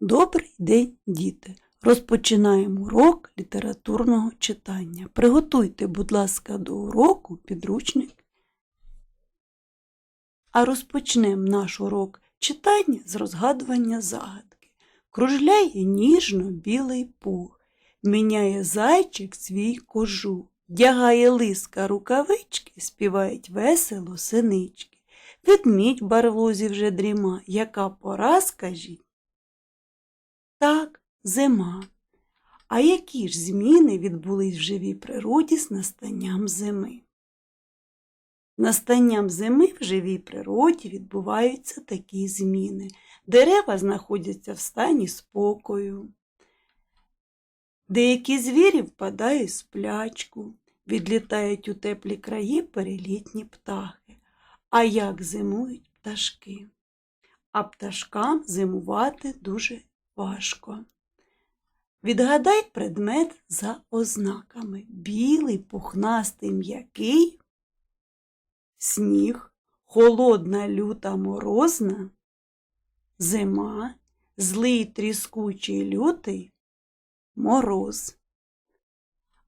Добрий день, діти! Розпочинаємо урок літературного читання. Приготуйте, будь ласка, до уроку підручник. А розпочнемо наш урок читання з розгадування загадки. Кружляє ніжно білий пух, міняє зайчик свій кожух, вдягає лиска рукавички, співають весело синички. Ведмідь в барлозі вже дріма, яка пора, скажіть? Так, зима. А які ж зміни відбулись в живій природі з настанням зими? Настанням зими в живій природі відбуваються такі зміни. Дерева знаходяться в стані спокою. Деякі звірі впадають в сплячку, відлітають у теплі краї перелітні птахи. А як зимують пташки? А пташкам зимувати дуже важко. Відгадай предмет за ознаками. Білий, пухнастий, м'який, сніг, холодна люта морозна, зима, злий тріскучий лютий, мороз.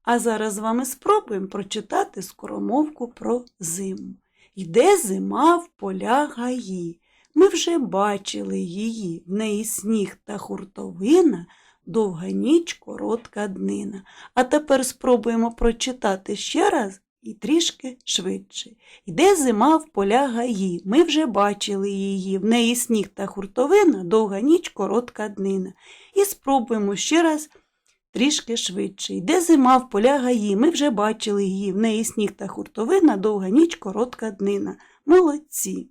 А зараз з вами спробуємо прочитати скоромовку про зиму. Йде зима в поля гаї. Ми вже бачили її, в неї сніг та хуртовина, довга ніч, коротка днина. А тепер спробуємо прочитати ще раз і трішки швидше. Йде зима в поля гаї. Ми вже бачили її, в неї сніг та хуртовина, довга ніч, коротка днина. І спробуємо ще раз трішки швидше. Йде зима в поля гаї. Ми вже бачили її, в неї сніг та хуртовина, довга ніч, коротка днина. Молодці!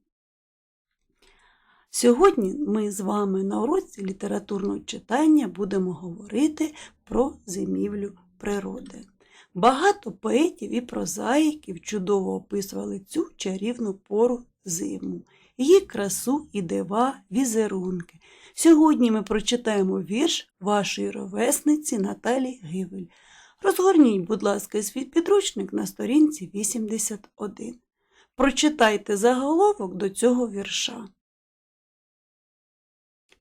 Сьогодні ми з вами на уроці літературного читання будемо говорити про зимівлю природи. Багато поетів і прозаїків чудово описували цю чарівну пору зиму, її красу і дива, візерунки. Сьогодні ми прочитаємо вірш вашої ровесниці Наталі Гивель. Розгорніть, будь ласка, свій підручник на сторінці 81. Прочитайте заголовок до цього вірша.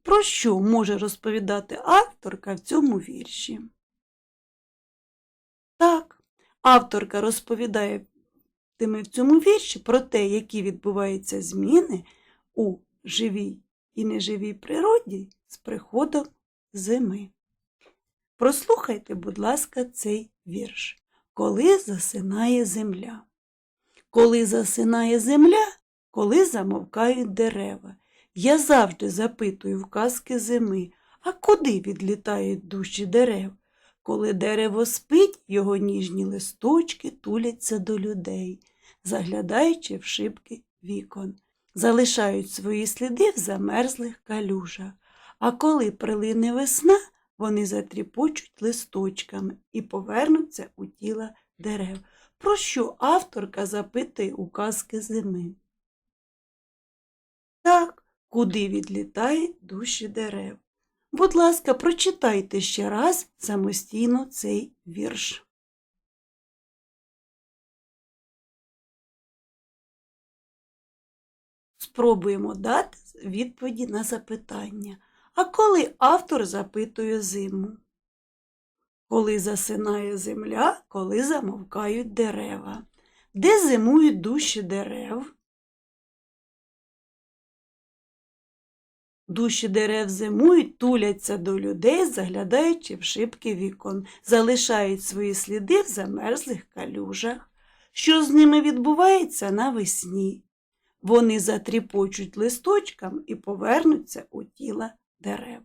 Про що може розповідати авторка в цьому вірші? Так, авторка розповідає тими в цьому вірші про те, які відбуваються зміни у живій і неживій природі з приходом зими. Прослухайте, будь ласка, цей вірш. Коли засинає земля. Коли засинає земля, коли замовкають дерева. Я завжди запитую в казки зими, а куди відлітають душі дерев? Коли дерево спить, його ніжні листочки туляться до людей, заглядаючи в шибки вікон, залишають свої сліди в замерзлих калюжах. А коли прилине весна, вони затріпочуть листочками і повернуться у тіла дерев. Про що авторка запитує у казки зими? Так, куди відлітають душі дерев. Будь ласка, прочитайте ще раз самостійно цей вірш. Спробуємо дати відповіді на запитання. А коли автор запитує зиму? Коли засинає земля, коли замовкають дерева? Де зимують душі дерев? Душі дерев зимують, туляться до людей, заглядаючи в шибки вікон, залишають свої сліди в замерзлих калюжах. Що з ними відбувається навесні? Вони затріпочуть листочкам і повернуться у тіла дерев.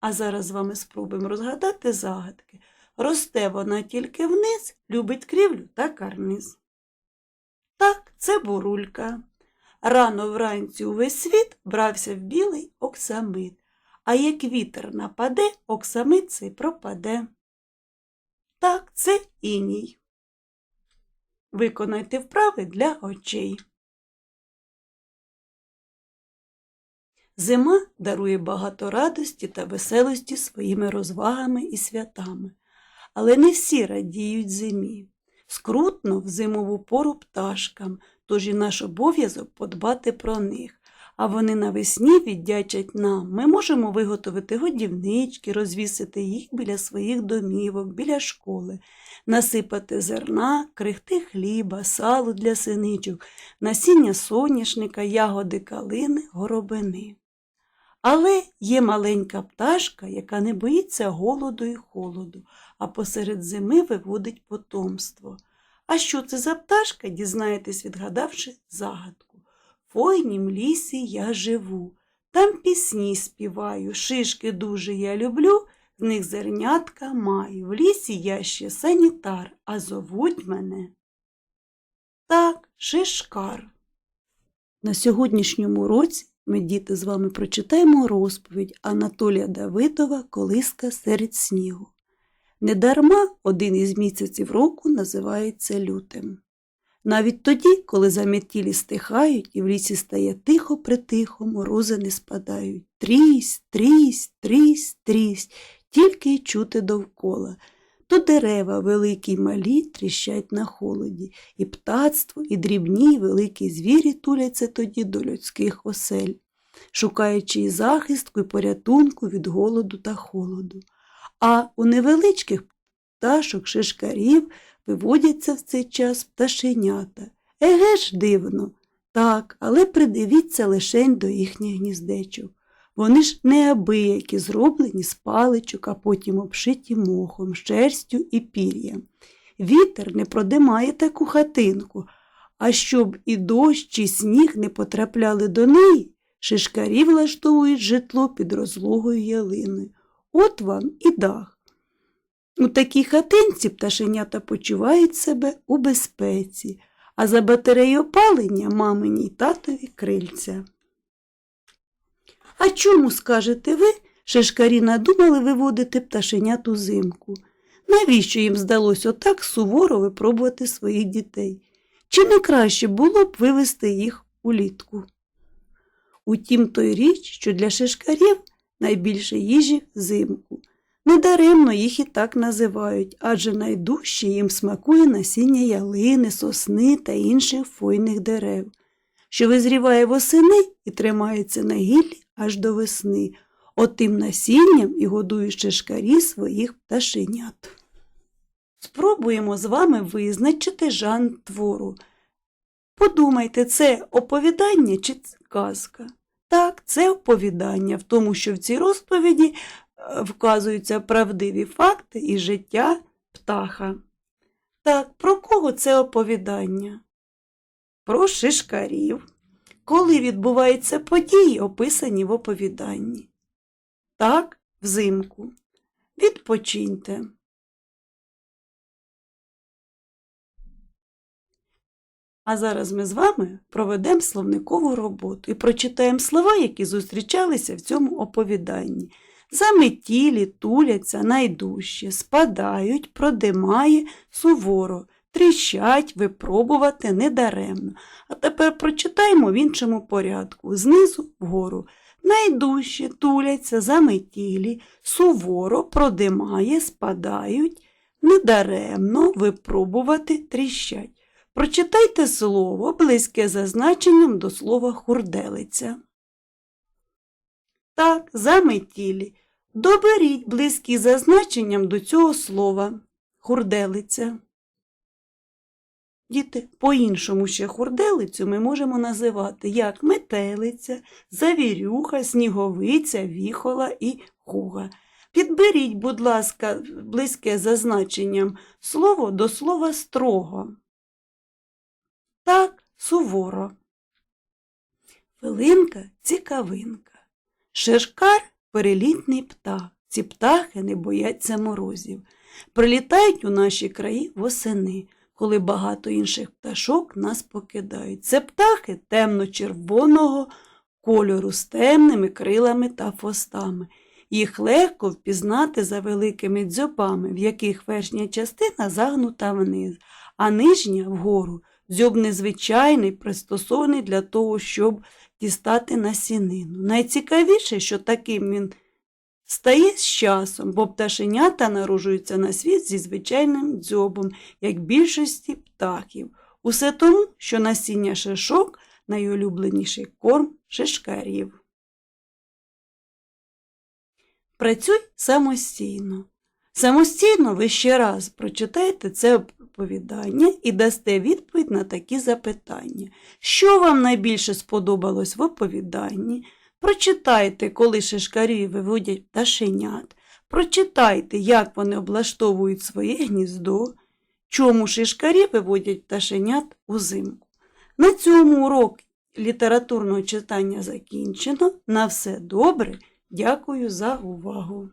А зараз з вами спробуємо розгадати загадки. Росте вона тільки вниз, любить крівлю та карниз. Так, це бурулька. Рано вранці увесь світ брався в білий оксамит, а як вітер нападе, оксамит цей пропаде. Так, це іній. Виконайте вправи для очей. Зима дарує багато радості та веселості своїми розвагами і святами, але не всі радіють зимі. Скрутно в зимову пору пташкам, тож і наш обов'язок подбати про них. а вони навесні віддячать нам. Ми можемо виготовити годівнички, розвісити їх біля своїх домівок, біля школи, насипати зерна, крихти хліба, салу для синичок, насіння соняшника, ягоди калини, горобини. Але є маленька пташка, яка не боїться голоду і холоду, а посеред зими виводить потомство. А що це за пташка, дізнаєтесь, відгадавши загадку. В фойнім лісі я живу, там пісні співаю, шишки дуже я люблю, з них зернятка маю. В лісі я ще санітар, а зовуть мене. Так, шишкар. На сьогоднішньому році ми, діти, з вами прочитаємо розповідь Анатолія Давидова Колиска серед снігу. Недарма один із місяців року називається лютим. Навіть тоді, коли заметілі стихають і в лісі стає тихо притихо, морози не спадають. Трісь, трісь, трісь, трісь, тільки й чути довкола. То дерева, великі й малі, тріщать на холоді, і птацтво, і дрібні, й великі звірі туляться тоді до людських осель, шукаючи і захистку, і порятунку від голоду та холоду. А у невеличких пташок, шишкарів виводяться в цей час пташенята. Еге ж дивно, так, але придивіться лишень до їхніх гніздечок. Вони ж неабиякі, зроблені з паличок, а потім обшиті мохом, шерстю і пір'ям. Вітер не продимає таку хатинку, а щоб і дощ, чи сніг не потрапляли до неї, шишкарі влаштовують житло під розлогою ялиною. От вам і дах. У такій хатинці пташенята почувають себе у безпеці, а за батарею опалення мамині й татові крильця. А чому, скажете ви, шишкарі надумали виводити пташенят узимку? Навіщо їм здалося отак суворо випробувати своїх дітей? Чи не краще було б вивести їх улітку? Утім, той річ, що для шишкарів найбільше їжі взимку. Недаремно їх і так називають, адже найдужче їм смакує насіння ялини, сосни та інших фойних дерев, що визріває восени і тримається на гіллі аж до весни, отим насінням і годують шишкарі своїх пташенят. Спробуємо з вами визначити жан твору. Подумайте, це оповідання чи казка? Так, це оповідання в тому, що в цій розповіді е, вказуються правдиві факти і життя птаха. Так, про кого це оповідання? Про шишкарів. Коли відбуваються події, описані в оповіданні? Так, взимку. Відпочиньте. А зараз ми з вами проведемо словникову роботу і прочитаємо слова, які зустрічалися в цьому оповіданні. Заметілі, туляться, найдужче, спадають, продимає, суворо, тріщать, випробувати недаремно. А тепер прочитаємо в іншому порядку, знизу вгору. Найдужче туляться, заметілі, суворо, продимає, спадають, недаремно випробувати, тріщать. Прочитайте слово, близьке за значенням до слова хурделиця. Так, заметілі. Доберіть близькі за значенням до цього слова. Хурделиця. Діти, по-іншому ще хурделицю ми можемо називати як метелиця, завірюха, сніговиця, віхола і хуга. Підберіть, будь ласка, близьке за значенням слово до слова строго. Так, суворо. Хвилинка цікавинка. Шишкар перелітний птах. Ці птахи не бояться морозів. Прилітають у наші краї восени, коли багато інших пташок нас покидають. Це птахи темно-червоного кольору з темними крилами та фостами. Їх легко впізнати за великими дзьобами, в яких верхня частина загнута вниз, а нижня вгору. Дзьоб незвичайний, пристосований для того, щоб дістати насінину. Найцікавіше, що таким він стає з часом, бо пташенята народжуються на світ зі звичайним дзьобом, як більшості птахів. Усе тому, що насіння шишок найулюбленіший корм шишкарів. Працюй самостійно. Самостійно ви ще раз прочитайте це оповідання і дасте відповідь на такі запитання. Що вам найбільше сподобалось в оповіданні? Прочитайте, коли шишкарі виводять пташенят. Прочитайте, як вони облаштовують своє гніздо, чому шишкарі виводять пташенят узимку. На цьому урок літературного читання закінчено. На все добре. Дякую за увагу.